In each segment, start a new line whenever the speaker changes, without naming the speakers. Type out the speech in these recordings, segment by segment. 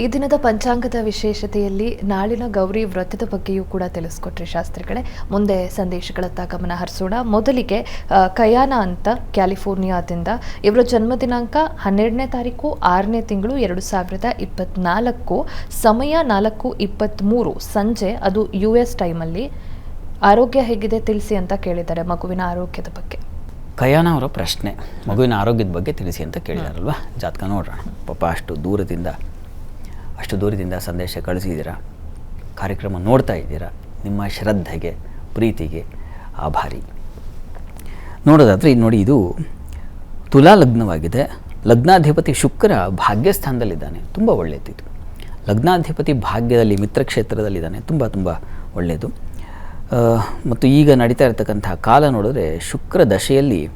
ಈ ದಿನದ ಪಂಚಾಂಗದ ವಿಶೇಷತೆಯಲ್ಲಿ ನಾಳಿನ ಗೌರಿ ವ್ರತದ ಬಗ್ಗೆಯೂ ಕೂಡ ತಿಳಿಸ್ಕೊಟ್ರಿ ಶಾಸ್ತ್ರಿಗಳೇ. ಮುಂದೆ ಸಂದೇಶಗಳತ್ತ ಗಮನ ಹರಿಸೋಣ. ಮೊದಲಿಗೆ ಕಯಾನ ಅಂತ ಕ್ಯಾಲಿಫೋರ್ನಿಯಾದಿಂದ ಇವರ ಜನ್ಮ ದಿನಾಂಕ ಹನ್ನೆರಡನೇ ತಾರೀಕು, ಆರನೇ ತಿಂಗಳು ಎರಡು ಸಾವಿರದ ಇಪ್ಪತ್ನಾಲ್ಕು, ಸಮಯ ನಾಲ್ಕು ಇಪ್ಪತ್ತ್ಮೂರು ಸಂಜೆ ಅದು ಯು ಎಸ್ ಟೈಮಲ್ಲಿ. ಆರೋಗ್ಯ ಹೇಗಿದೆ ತಿಳಿಸಿ ಅಂತ ಕೇಳಿದ್ದಾರೆ ಮಗುವಿನ ಆರೋಗ್ಯದ ಬಗ್ಗೆ.
ಕಯಾನ ಅವರ ಪ್ರಶ್ನೆ, ಮಗುವಿನ ಆರೋಗ್ಯದ ಬಗ್ಗೆ ತಿಳಿಸಿ ಅಂತ ಕೇಳಿದಾರಲ್ವಾ? ಜಾತಕ ನೋಡೋಣ ಪಾಪ ಅಷ್ಟು ದೂರದಿಂದ ಅಷ್ಟು ದೂರದಿಂದ ಸಂದೇಶ ಕಳಿಸಿದ್ದೀರಾ? ಕಾರ್ಯಕ್ರಮ ನೋಡ್ತಾ ಇದ್ದೀರಾ? ನಿಮ್ಮ ಶ್ರದ್ಧೆಗೆ, ಪ್ರೀತಿಗೆ ಆಭಾರಿ. ನೋಡೋದಾದರೆ ನೋಡಿ ಇದು ತುಲಾ ಲಗ್ನವಾಗಿದೆ. ಲಗ್ನಾಧಿಪತಿ ಶುಕ್ರ ಭಾಗ್ಯಸ್ಥಾನದಲ್ಲಿದ್ದಾನೆ. ತುಂಬ ಒಳ್ಳೆಯದಿತ್ತು ಲಗ್ನಾಧಿಪತಿ ಭಾಗ್ಯದಲ್ಲಿ, ಮಿತ್ರಕ್ಷೇತ್ರದಲ್ಲಿದ್ದಾನೆ. ತುಂಬ ತುಂಬ ಒಳ್ಳೆಯದು. ಮತ್ತು ಈಗ ನಡೀತಾ ಇರತಕ್ಕಂಥ ಕಾಲ ನೋಡಿದ್ರೆ ಶುಕ್ರ ದಶೆಯಲ್ಲಿ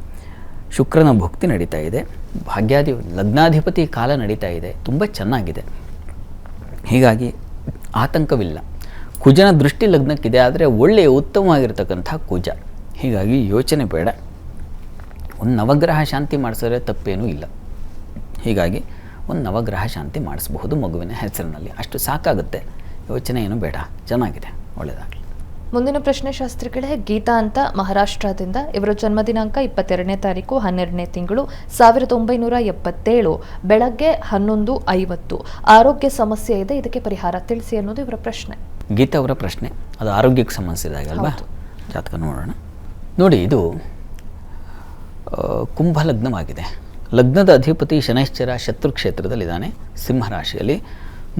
ಶುಕ್ರನ ಭುಕ್ತಿ ನಡೀತಾ ಇದೆ. ಭಾಗ್ಯಾಧಿ ಲಗ್ನಾಧಿಪತಿ ಕಾಲ ನಡೀತಾ ಇದೆ. ತುಂಬ ಚೆನ್ನಾಗಿದೆ. ಹೀಗಾಗಿ ಆತಂಕವಿಲ್ಲ. ಕುಜನ ದೃಷ್ಟಿ ಲಗ್ನಕ್ಕಿದೆ, ಆದರೆ ಒಳ್ಳೆಯ ಉತ್ತಮವಾಗಿರ್ತಕ್ಕಂಥ ಕುಜ. ಹೀಗಾಗಿ ಯೋಚನೆ ಬೇಡ. ಒಂದು ನವಗ್ರಹ ಶಾಂತಿ ಮಾಡಿಸಿದ್ರೆ ತಪ್ಪೇನೂ ಇಲ್ಲ. ಹೀಗಾಗಿ ಒಂದು ನವಗ್ರಹ ಶಾಂತಿ ಮಾಡಿಸಬಹುದು ಮಗುವಿನ ಹೆಸರಿನಲ್ಲಿ. ಅಷ್ಟು ಸಾಕಾಗುತ್ತೆ. ಯೋಚನೆ ಏನು ಬೇಡ. ಚೆನ್ನಾಗಿದೆ. ಒಳ್ಳೆಯದಾಗಲಿ
ಮುಂದಿನ ಪ್ರಶ್ನೆ ಶಾಸ್ತ್ರಿಗಳೇ ಗೀತಾ ಅಂತ ಮಹಾರಾಷ್ಟ್ರದಿಂದ ಇವರ ಜನ್ಮ ದಿನಾಂಕ ಇಪ್ಪತ್ತೆರಡನೇ ತಾರೀಕು ಹನ್ನೆರಡನೇ ತಿಂಗಳು ಸಾವಿರದ ಒಂಬೈನೂರ ಎಪ್ಪತ್ತೇಳು ಬೆಳಗ್ಗೆ ಹನ್ನೊಂದು ಐವತ್ತು. ಆರೋಗ್ಯ ಸಮಸ್ಯೆ ಇದೆ ಇದಕ್ಕೆ ಪರಿಹಾರ ತಿಳಿಸಿ ಅನ್ನೋದು ಇವರ ಪ್ರಶ್ನೆ.
ಗೀತಾ ಅವರ ಪ್ರಶ್ನೆ. ಅದು ಆರೋಗ್ಯಕ್ಕೆ ಸಂಬಂಧಿಸಿದಾಗ ಅಲ್ವಾ ಜಾತಕ ನೋಡೋಣ. ನೋಡಿ ಇದು ಕುಂಭ ಲಗ್ನವಾಗಿದೆ. ಲಗ್ನದ ಅಧಿಪತಿ ಶನೈಶ್ಚರ ಶತ್ರು ಕ್ಷೇತ್ರದಲ್ಲಿದ್ದಾನೆ ಸಿಂಹರಾಶಿಯಲ್ಲಿ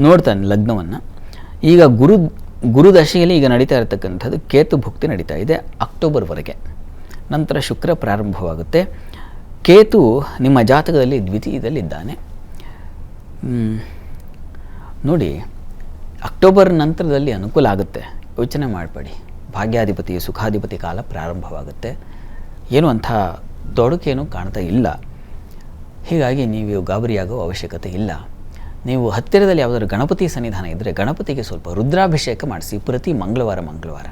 ನೋಡ್ತಾನೆ ಲಗ್ನವನ್ನು. ಈಗ ಗುರು ಗುರುದಶೆಯಲ್ಲಿ ಈಗ ನಡೀತಾ ಇರತಕ್ಕಂಥದ್ದು ಕೇತು ಭುಕ್ತಿ ನಡೀತಾ ಇದೆ ಅಕ್ಟೋಬರ್ವರೆಗೆ. ನಂತರ ಶುಕ್ರ ಪ್ರಾರಂಭವಾಗುತ್ತೆ. ಕೇತು ನಿಮ್ಮ ಜಾತಕದಲ್ಲಿ ದ್ವಿತೀಯದಲ್ಲಿದ್ದಾನೆ. ನೋಡಿ, ಅಕ್ಟೋಬರ್ ನಂತರದಲ್ಲಿ ಅನುಕೂಲ ಆಗುತ್ತೆ. ಯೋಚನೆ ಮಾಡಬೇಡಿ. ಭಾಗ್ಯಾಧಿಪತಿ ಸುಖಾಧಿಪತಿ ಕಾಲ ಪ್ರಾರಂಭವಾಗುತ್ತೆ. ಏನು ಅಂಥ ತೊಡಕೇನು ಕಾಣ್ತಾ ಇಲ್ಲ. ಹೀಗಾಗಿ ನೀವು ಗಾಬರಿಯಾಗುವ ಅವಶ್ಯಕತೆ ಇಲ್ಲ. ನೀವು ಹತ್ತಿರದಲ್ಲಿ ಯಾವುದಾದ್ರು ಗಣಪತಿ ಸನ್ನಿಧಾನ ಇದ್ದರೆ ಗಣಪತಿಗೆ ಸ್ವಲ್ಪ ರುದ್ರಾಭಿಷೇಕ ಮಾಡಿಸಿ, ಪ್ರತಿ ಮಂಗಳವಾರ ಮಂಗಳವಾರ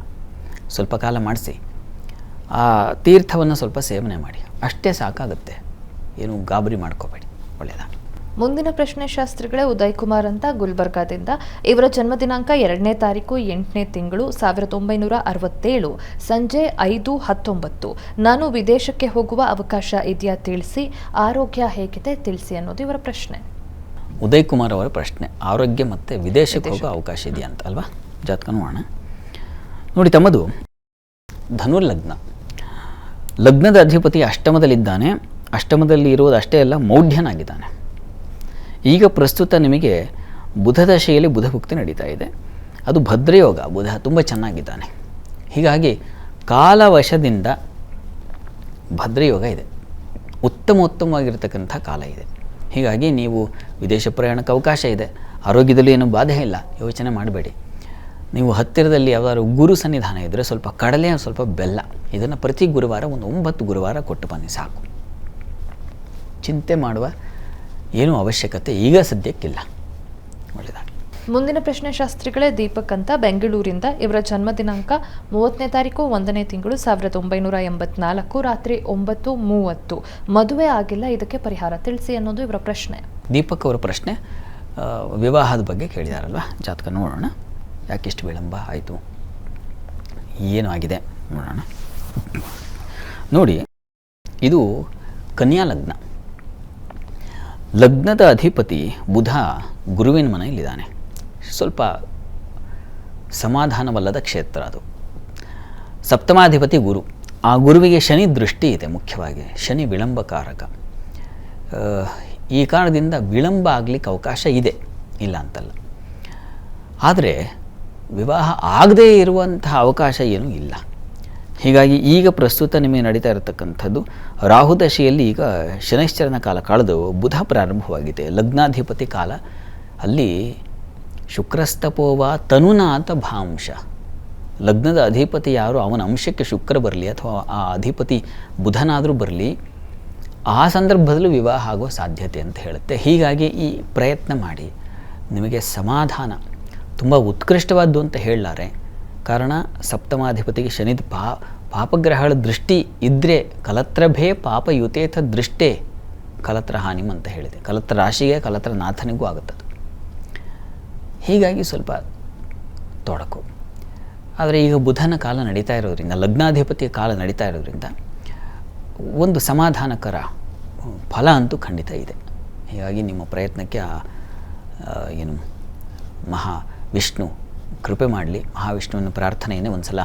ಸ್ವಲ್ಪ ಕಾಲ ಮಾಡಿಸಿ, ಆ ತೀರ್ಥವನ್ನು ಸ್ವಲ್ಪ ಸೇವನೆ ಮಾಡಿ. ಅಷ್ಟೇ ಸಾಕಾಗುತ್ತೆ. ಏನು ಗಾಬರಿ ಮಾಡ್ಕೋಬೇಡಿ. ಒಳ್ಳೆಯದ
ಮುಂದಿನ ಪ್ರಶ್ನೆ ಶಾಸ್ತ್ರಿಗಳೇ, ಉದಯ್ ಕುಮಾರ್ ಅಂತ ಗುಲ್ಬರ್ಗಾದಿಂದ. ಇವರ ಜನ್ಮ ದಿನಾಂಕ ಎರಡನೇ ತಾರೀಕು, ಎಂಟನೇ ತಿಂಗಳು, ಸಾವಿರದ ಒಂಬೈನೂರ ಅರವತ್ತೇಳು, ಸಂಜೆ ಐದು ಹತ್ತೊಂಬತ್ತು. ನಾನು ವಿದೇಶಕ್ಕೆ ಹೋಗುವ ಅವಕಾಶ ಇದೆಯಾ ತಿಳಿಸಿ, ಆರೋಗ್ಯ ಹೇಗಿದೆ ತಿಳಿಸಿ ಅನ್ನೋದು ಇವರ ಪ್ರಶ್ನೆ.
ಉದಯ್ ಕುಮಾರ್ ಅವರ ಪ್ರಶ್ನೆ ಆರೋಗ್ಯ ಮತ್ತು ವಿದೇಶಕ್ಕೆ ಹೋಗೋ ಅವಕಾಶ ಇದೆಯಾ ಅಂತ ಅಲ್ವಾ? ಜಾತಕನೂ ಅಣ್ಣ ನೋಡಿ ತಮ್ಮದು ಧನುರ್ಲಗ್ನ. ಲಗ್ನದ ಅಧಿಪತಿ ಅಷ್ಟಮದಲ್ಲಿದ್ದಾನೆ. ಅಷ್ಟಮದಲ್ಲಿ ಇರುವುದು ಅಷ್ಟೇ ಅಲ್ಲ ಮೌಢ್ಯನಾಗಿದ್ದಾನೆ. ಈಗ ಪ್ರಸ್ತುತ ನಿಮಗೆ ಬುಧ ದಶೆಯಲ್ಲಿ ಬುಧಭುಕ್ತಿ ನಡೀತಾ ಇದೆ. ಅದು ಭದ್ರಯೋಗ ಬುಧ ತುಂಬ ಚೆನ್ನಾಗಿದ್ದಾನೆ. ಹೀಗಾಗಿ ಕಾಲವಶದಿಂದ ಭದ್ರಯೋಗ ಇದೆ. ಉತ್ತಮ ಉತ್ತಮವಾಗಿರ್ತಕ್ಕಂಥ ಕಾಲ ಇದೆ. ಹೀಗಾಗಿ ನೀವು ವಿದೇಶ ಪ್ರಯಾಣಕ್ಕೆ ಅವಕಾಶ ಇದೆ. ಆರೋಗ್ಯದಲ್ಲಿ ಏನೂ ಬಾಧೆ ಇಲ್ಲ. ಯೋಚನೆ ಮಾಡಬೇಡಿ. ನೀವು ಹತ್ತಿರದಲ್ಲಿ ಯಾವ್ದಾದ್ರು ಗುರು ಸನ್ನಿಧಾನ ಇದ್ದರೆ ಸ್ವಲ್ಪ ಕಡಲೆ, ಸ್ವಲ್ಪ ಬೆಲ್ಲ. ಇದನ್ನು ಪ್ರತಿ ಗುರುವಾರ ಒಂದು ಒಂಬತ್ತು ಗುರುವಾರ ಕೊಟ್ಟು ಬನ್ನಿ, ಸಾಕು. ಚಿಂತೆ ಮಾಡುವ ಏನೂ ಅವಶ್ಯಕತೆ ಈಗ ಸದ್ಯಕ್ಕಿಲ್ಲ.
ಮುಂದಿನ ಪ್ರಶ್ನೆ ಶಾಸ್ತ್ರಿಗಳೇ, ದೀಪಕ್ ಅಂತ, ಬೆಂಗಳೂರಿಂದ ಇವರ ಜನ್ಮ ದಿನಾಂಕ ಮೂವತ್ತನೇ ತಾರೀಕು, ಒಂದನೇ ತಿಂಗಳು ಸಾವಿರದ ಒಂಬೈನೂರ ಎಂಬತ್ನಾಲ್ಕು, ರಾತ್ರಿ ಒಂಬತ್ತು ಮೂವತ್ತು. ಮದುವೆ ಆಗಿಲ್ಲ, ಇದಕ್ಕೆ ಪರಿಹಾರ ತಿಳಿಸಿ ಅನ್ನೋದು ಇವರ ಪ್ರಶ್ನೆ.
ದೀಪಕ್ ಅವರ ಪ್ರಶ್ನೆ ವಿವಾಹದ ಬಗ್ಗೆ ಕೇಳಿದಾರಲ್ವ? ಜಾತಕ ನೋಡೋಣ. ಯಾಕಿಷ್ಟು ವಿಳಂಬ ಆಯಿತು? ಏನು ಆಗಿದೆ? ನೋಡೋಣ. ನೋಡಿ, ಇದು ಕನ್ಯಾ ಲಗ್ನ. ಲಗ್ನದ ಅಧಿಪತಿ ಬುಧ ಗುರುವಿನ ಮನೆಯಲ್ಲಿದ್ದಾನೆ. ಸ್ವಲ್ಪ ಸಮಾಧಾನವಲ್ಲದ ಕ್ಷೇತ್ರ ಅದು. ಸಪ್ತಮಾಧಿಪತಿ ಗುರು. ಆ ಗುರುವಿಗೆ ಶನಿ ದೃಷ್ಟಿ ಇದೆ ಮುಖ್ಯವಾಗಿ. ಶನಿ ವಿಳಂಬಕಾರಕ. ಈ ಕಾರಣದಿಂದ ವಿಳಂಬ ಆಗಲಿಕ್ಕೆ ಅವಕಾಶ ಇದೆ. ಇಲ್ಲ ಅಂತಲ್ಲ. ಆದರೆ ವಿವಾಹ ಆಗದೇ ಇರುವಂತಹ ಅವಕಾಶ ಏನೂ ಇಲ್ಲ. ಹೀಗಾಗಿ ಈಗ ಪ್ರಸ್ತುತ ನಿಮಗೆ ನಡೀತಾ ಇರತಕ್ಕಂಥದ್ದು ರಾಹುದಶೆಯಲ್ಲಿ ಈಗ ಶನೈಶ್ಚರನ ಕಾಲ ಕಳೆದು ಬುಧ ಪ್ರಾರಂಭವಾಗಿದೆ. ಲಗ್ನಾಧಿಪತಿ ಕಾಲ ಅಲ್ಲಿ ಶುಕ್ರಸ್ತಪೋವ ತನುನಾಥ ಭಾಂಶ. ಲಗ್ನದ ಅಧಿಪತಿ ಯಾರು? ಅವನ ಅಂಶಕ್ಕೆ ಶುಕ್ರ ಬರಲಿ ಅಥವಾ ಆ ಅಧಿಪತಿ ಬುಧನಾದರೂ ಬರಲಿ. ಆ ಸಂದರ್ಭದಲ್ಲೂ ವಿವಾಹ ಆಗೋ ಸಾಧ್ಯತೆ ಅಂತ ಹೇಳುತ್ತೆ. ಹೀಗಾಗಿ ಈ ಪ್ರಯತ್ನ ಮಾಡಿ. ನಿಮಗೆ ಸಮಾಧಾನ. ತುಂಬ ಉತ್ಕೃಷ್ಟವಾದ್ದು ಅಂತ ಹೇಳಲಾರೆ. ಕಾರಣ, ಸಪ್ತಮಾಧಿಪತಿಗೆ ಶನಿದ ಪಾ, ಪಾಪಗ್ರಹಗಳ ದೃಷ್ಟಿ ಇದ್ದರೆ ಕಲತ್ರಭೇ ಪಾಪಯುತೇಥ ದೃಷ್ಟೇ ಕಲತ್ರ ಹಾನಿಮ್ ಅಂತ ಹೇಳಿದೆ. ಕಲತ್ರ ರಾಶಿಗೆ ಕಲತ್ರ ನಾಥನಿಗೂ ಆಗುತ್ತದು ಹೀಗಾಗಿ ಸ್ವಲ್ಪ ತೊಡಕು. ಆದರೆ ಈಗ ಬುಧನ ಕಾಲ ನಡೀತಾ ಇರೋದ್ರಿಂದ, ಲಗ್ನಾಧಿಪತಿಯ ಕಾಲ ನಡೀತಾ ಇರೋದ್ರಿಂದ ಒಂದು ಸಮಾಧಾನಕರ ಫಲ ಅಂತೂ ಖಂಡಿತ ಇದೆ. ಹೀಗಾಗಿ ನಿಮ್ಮ ಪ್ರಯತ್ನಕ್ಕೆ ಆ ಏನು ಮಹಾ ವಿಷ್ಣು ಕೃಪೆ ಮಾಡಲಿ. ಮಹಾವಿಷ್ಣುವಿನ ಪ್ರಾರ್ಥನೆಯನ್ನೇ ಒಂದು ಸಲ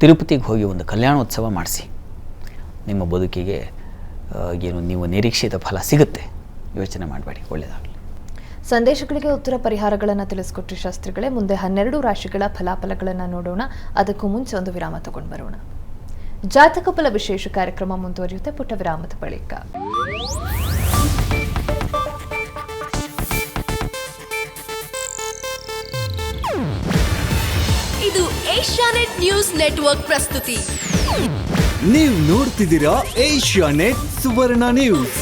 ತಿರುಪತಿಗೆ ಹೋಗಿ ಒಂದು ಕಲ್ಯಾಣೋತ್ಸವ ಮಾಡಿಸಿ. ನಿಮ್ಮ ಬದುಕಿಗೆ ಏನು ನೀವು ನಿರೀಕ್ಷಿತ ಫಲ ಸಿಗುತ್ತೆ. ಯೋಚನೆ ಮಾಡಬೇಡಿ. ಒಳ್ಳೆಯದಾಗಲಿ
ಸಂದೇಶಗಳಿಗೆ ಉತ್ತರ ಪರಿಹಾರಗಳನ್ನು ತಿಳಿಸ್ಕೊಟ್ರಿ ಶಾಸ್ತ್ರಿಗಳೇ. ಮುಂದೆ ಹನ್ನೆರಡು ರಾಶಿಗಳ ಫಲಾಫಲಗಳನ್ನು ನೋಡೋಣ. ಅದಕ್ಕೂ ಮುಂಚೆ ಒಂದು ವಿರಾಮ ತಗೊಂಡು ಬರೋಣ. ಜಾತಕ ಫಲ ವಿಶೇಷ ಕಾರ್ಯಕ್ರಮ ಮುಂದುವರಿಯುತ್ತೆ. ಪುಟ್ಟ ವಿರಾಮದ ಬಳಿಕ.
ಇದು ಏಷ್ಯಾನೆಟ್ ನ್ಯೂಸ್ ನೆಟ್ವರ್ಕ್ ಪ್ರಸ್ತುತಿ.
ನೀವು ನೋಡ್ತಿದ್ದೀರಾ ಏಷ್ಯಾ ನೆಟ್ ಸುವರ್ಣ ನ್ಯೂಸ್.